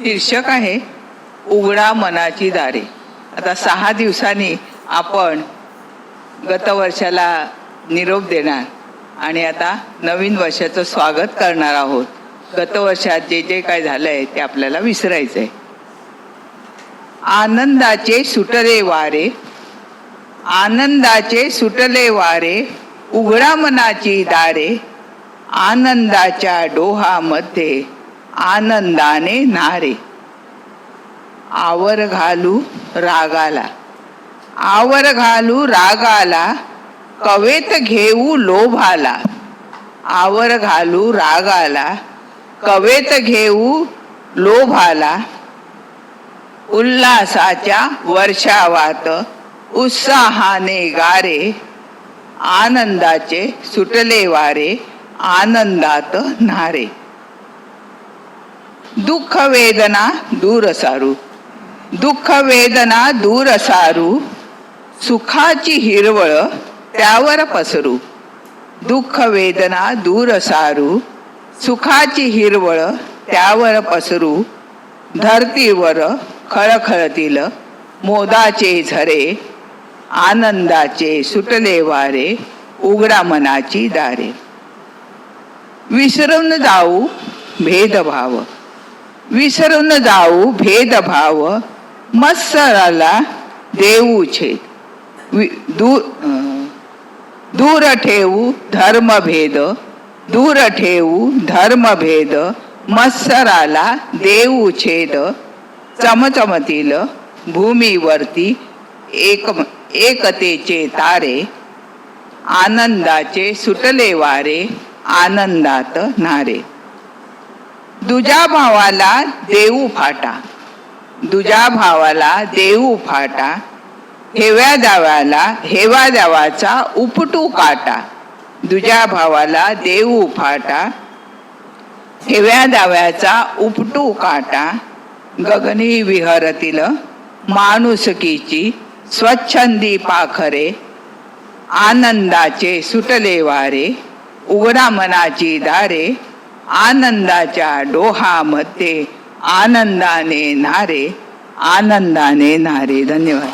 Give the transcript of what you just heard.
शीर्षक आहे उघडा मनाची दारे. आता सहा दिवसांनी आपण गतवर्षाला निरोप देणार आणि आता नवीन वर्षाचं स्वागत करणार आहोत. गतवर्षात जे जे काय झालंय ते आपल्याला विसरायचंय. आनंदाचे सुटले वारे आनंदाचे सुटले वारे उघडा मनाची दारे आनंदाच्या डोहामध्ये आनंदाने नारे आवर घालू रागाला. आवर घालू रागाला कवेत घेऊ लोभाला. आवर घालू रागाला कवेत घेऊ लोभाला. उल्हासाच्या वर्षावात उत्साहाने गारे आनंदाचे सुटले वारे आनंदात नारे दुःख वेदना दूर सारू दुःख वेदना दूर सारू सुखाची हिरवळ त्यावर पसरू दुःख वेदना दूर सारू सुखाची हिरवळ त्यावर पसरू धरतीवर खळखळतील मोदाचे झरे आनंदाचे सुटले वारे उघडा मनाची दारे विसरून जाऊ भेदभाव विसरून जाऊ भेदभाव मत्सराला देऊ छेद. वि- दूर दूर ठेवू धर्मभेद दूर ठेवू धर्मभेद मत्सराला देऊ छेद. चमचमतील भूमीवरती एक एकतेचे तारे आनंदाचे सुटले वारे आनंदात नारे. दुजा भावाला देऊ फाटा. दुजा भावाला देऊ फाटा. हेव्या दाव्याला हेवा दावाचा उपटू काटा. दुजा भावाला देऊ फाटा. हेव्या दाव्याचा उपटू काटा. गगनी विहरतील माणुसकीची स्वच्छंदी पाखरे. आनंदाचे सुटले वारे उघडा मनाची दारे. आनंदाच्या डोहामध्ये आनंदाने नारे आनंदाने नारे. धन्यवाद.